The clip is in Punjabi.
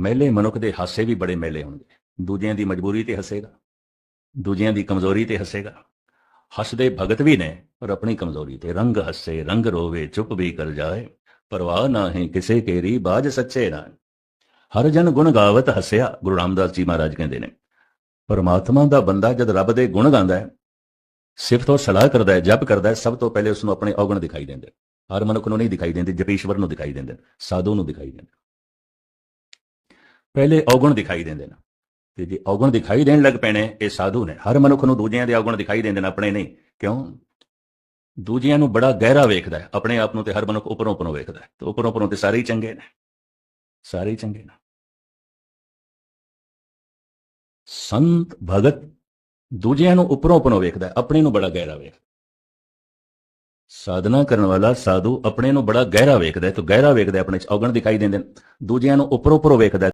ਮਹਿਲੇ ਮਨੁੱਖ ਦੇ ਹਾਸੇ ਵੀ ਬੜੇ ਮਹਿਲੇ ਹੋਣਗੇ ਦੂਜਿਆਂ ਦੀ ਮਜਬੂਰੀ ਤੇ ਹੱਸੇਗਾ, ਦੂਜਿਆਂ ਦੀ ਕਮਜ਼ੋਰੀ ਤੇ ਹੱਸੇਗਾ। ਹੱਸਦੇ ਭਗਤ ਵੀ ਨੇ, ਪਰ ਆਪਣੀ ਕਮਜ਼ੋਰੀ ਤੇ ਰੰਗ ਹੱਸੇ, ਰੰਗ ਰੋਵੇ, ਚੁੱਪ ਵੀ ਕਰ ਜਾਏ। ਪਰਵਾਹ ਨਾ ਨਾਹੀਂ ਕਿਸੇ ਕੇਰੀ ਬਾਜ ਸੱਚੇ ਨਾ। ਹਰ ਜਨ ਗੁਣ ਗਾਵਤ ਹੱਸਿਆ, ਗੁਰੂ ਰਾਮਦਾਸ ਜੀ ਮਹਾਰਾਜ ਕਹਿੰਦੇ ਨੇ। ਪਰਮਾਤਮਾ ਦਾ ਬੰਦਾ ਜਦ ਰੱਬ ਦੇ ਗੁਣ ਗਾਉਂਦਾ ਹੈ, ਸਿਫਤ ਔਰ ਸਲਾਹ ਕਰਦਾ ਹੈ, ਜਪ ਕਰਦਾ ਹੈ, ਸਭ ਤੋਂ ਪਹਿਲੇ ਉਸ ਨੂੰ ਆਪਣੇ ਔਗਣ ਦਿਖਾਈ ਦਿੰਦੇ ਹਰ ਮਨੁੱਖ ਨੂੰ ਨਹੀਂ ਦਿਖਾਈ ਦਿੰਦੇ, ਜਪੀਸ਼ਵਰ ਨੂੰ ਦਿਖਾਈ ਦਿੰਦੇ ਸਾਧੂ ਨੂੰ ਦਿਖਾਈ ਦਿੰਦੇ ਪਹਿਲੇ ਔਗਣ ਦਿਖਾਈ ਦਿੰਦੇ ਨੇ। ਤੇ ਜੇ ਔਗਣ ਦਿਖਾਈ ਦੇਣ ਲੱਗ ਪੈਣੇ, ਇਹ ਸਾਧੂ ਨੇ। ਹਰ ਮਨੁੱਖ ਨੂੰ ਦੂਜਿਆਂ ਦੇ ਔਗਣ ਦਿਖਾਈ ਦਿੰਦੇ ਨੇ, ਆਪਣੇ ਨਹੀਂ। ਕਿਉਂ? ਦੂਜਿਆਂ ਨੂੰ ਬੜਾ ਗਹਿਰਾ ਵੇਖਦਾ ਹੈ। ਆਪਣੇ ਆਪ ਨੂੰ ਤੇ ਹਰ ਮਨੁੱਖ ਉੱਪਰੋਂ ਉੱਪਰੋਂ ਵੇਖਦਾ ਹੈ। ਤੇ ਉੱਪਰੋਂ ਉੱਪਰੋਂ ਤੇ ਸਾਰੇ ਹੀ ਚੰਗੇ ਨੇ। ਸਾਰੇ ਹੀ ਚੰਗੇ ਨੇ। ਸੰਤ, ਭਗਤ ਦੂਜਿਆਂ ਨੂੰ ਉੱਪਰੋਂ ਉੱਪਰੋਂ ਵੇਖਦਾ ਆਪਣੇ ਨੂੰ ਬੜਾ ਗਹਿਰਾ ਵੇਖਦਾ ਸਾਧਨਾ ਕਰਨ ਵਾਲਾ ਸਾਧੂ ਆਪਣੇ ਨੂੰ ਬੜਾ ਗਹਿਰਾ ਵੇਖਦਾ ਹੈ। ਤੇ ਗਹਿਰਾ ਵੇਖਦਾ ਆਪਣੇ ਚ ਔਗਣ ਦਿਖਾਈ ਦਿੰਦੇ ਨੇ। ਦੂਜਿਆਂ ਨੂੰ ਉੱਪਰੋਂ ਉੱਪਰੋਂ ਵੇਖਦਾ